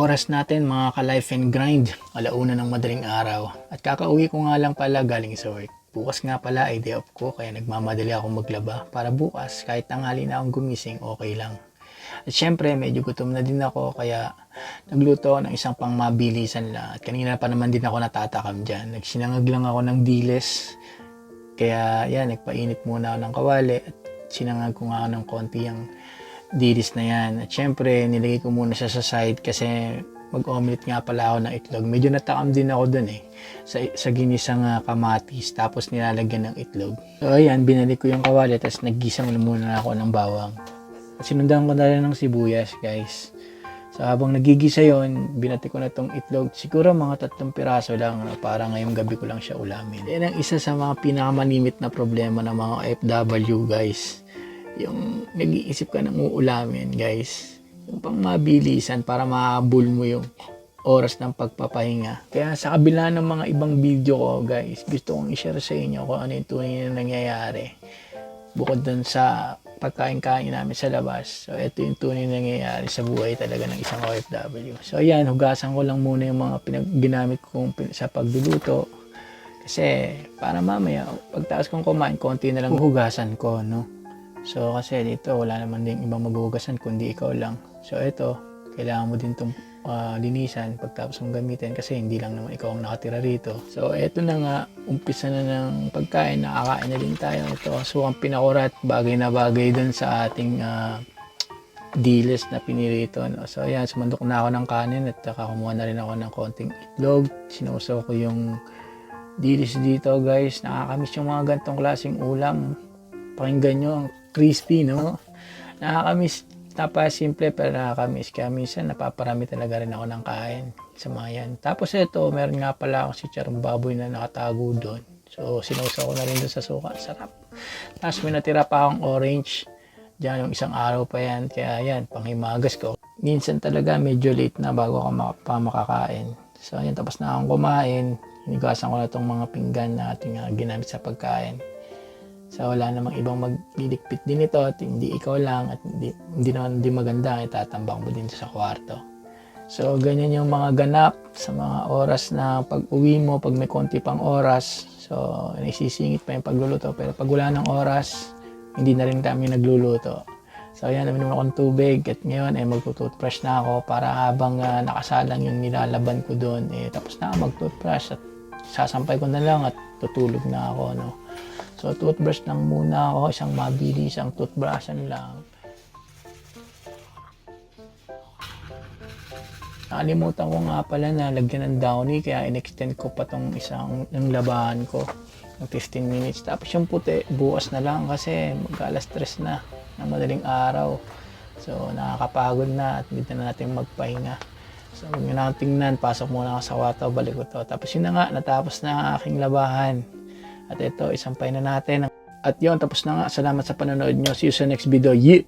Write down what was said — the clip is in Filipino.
Oras natin mga ka-life and grind, alauna ng madaling araw. At kakauwi ko nga lang pala galing sa work. Bukas nga pala ay day off ko kaya nagmamadali ako maglaba para bukas kahit tanghali na akong gumising okay lang. At syempre medyo gutom na din ako kaya nagluto ako ng isang pang mabilisan lang. At kanina pa naman din ako natatakam dyan. Nagsinangag lang ako ng diles. Kaya yan, nagpainit muna ako ng kawali at sinangag ko nga ako ng konti yung dilis na yan. At syempre, nilagay ko muna siya sa side kasi mag-omelette nga pala ako ng itlog. Medyo natakam din ako dun eh. Sa, sa ginisang ah, kamatis, tapos nilalagyan ng itlog. So ayan, binalik ko yung kawali, tapos naggisang muna ako ng bawang. At sinundan ko na rin ng sibuyas, guys. So habang nagigisa yon, binati ko na tong itlog. Siguro mga tatlong piraso lang, ano, para ngayong gabi ko lang siya ulamin. Yan ang isa sa mga pinakamanimit na problema ng mga FW, guys. Yung nag-iisip ka ng uulamin, guys. Yung pang mabilisan para mahabol mo yung oras ng pagpapahinga. Kaya sa kabila ng mga ibang video ko, guys, gusto kong i-share sa inyo kung ano yung tunay na nangyayari. Bukod dun sa pagkain-kain namin sa labas. So, ito yung tunay na nangyayari sa buhay talaga ng isang OFW. So, ayan, hugasan ko lang muna yung mga pinag ginamit kong pin- sa pagluluto. Kasi, para mamaya, pagtaas kong kumain, konti na lang hugasan ko, no? So, kasi dito, wala naman din ibang maghugasan kundi ikaw lang. So, ito, kailangan mo din itong linisan pagtapos mong gamitin kasi hindi lang naman ikaw ang nakatira rito. So, eto na nga, umpisa na ng pagkain, nakakain na din tayo. Ito, sukang pinakurat, bagay na bagay dun sa ating ah, diles na pinirito. No? So, ayan, sumandok na ako ng kanin at kumuha na rin ako ng konting itlog. Sinusaw ko yung dilis dito, guys. Nakakamiss yung mga gantong klaseng ulam. Pakinggan nyo, ang crispy, no? Nakakamiss simple pero nakakamiss. Kaya minsan napaparami talaga rin ako ng kain sa mga yan. Tapos ito, meron nga pala akong si charong baboy na nakatago doon. So, sinausaw ko na rin doon sa suka. Sarap. Tapos may natira pa akong orange. Diyan yung isang araw pa yan. Kaya yan, panghimagas ko. Minsan talaga medyo late na bago ako pa makakain. So, yan, tapos na akong kumain. Hinigasan ko na itong mga pinggan na ating ah, ginamit sa pagkain. So wala namang ibang magliligpit din ito at hindi ikaw lang at hindi, hindi naman hindi maganda itatambak mo din sa kwarto. So ganyan yung mga ganap sa mga oras na pag uwi mo, pag may konti pang oras. So naisisingit pa yung pagluluto pero pag wala ng oras, hindi na rin kami nagluluto. So ayan, namin akong tubig at ngayon ay magtutoothbrush na ako para habang ah, nakasalang yung nilalaban ko doon, eh, tapos na ako mag-toothbrush at sasampay ko na lang at tutulog na ako. No? So, toothbrush lang muna ako. Isang mabilis, isang toothbrushan lang. Nakalimutan ko nga pala na lagyan ng downy kaya in-extend ko pa tong isang ng labahan ko ng 15 minutes. Tapos yung puti, bukas na lang kasi mag-alas stress na ng madaling araw. So, nakakapagod na at hindi na natin magpahinga. So, huwag nyo na akong tingnan. Pasok muna ako sa kwarto, balik ko to. Tapos yun na nga, natapos na aking labahan. At ito, isampay na natin. At yun, tapos na nga. Salamat sa panonood nyo. See you sa next video. Yeah!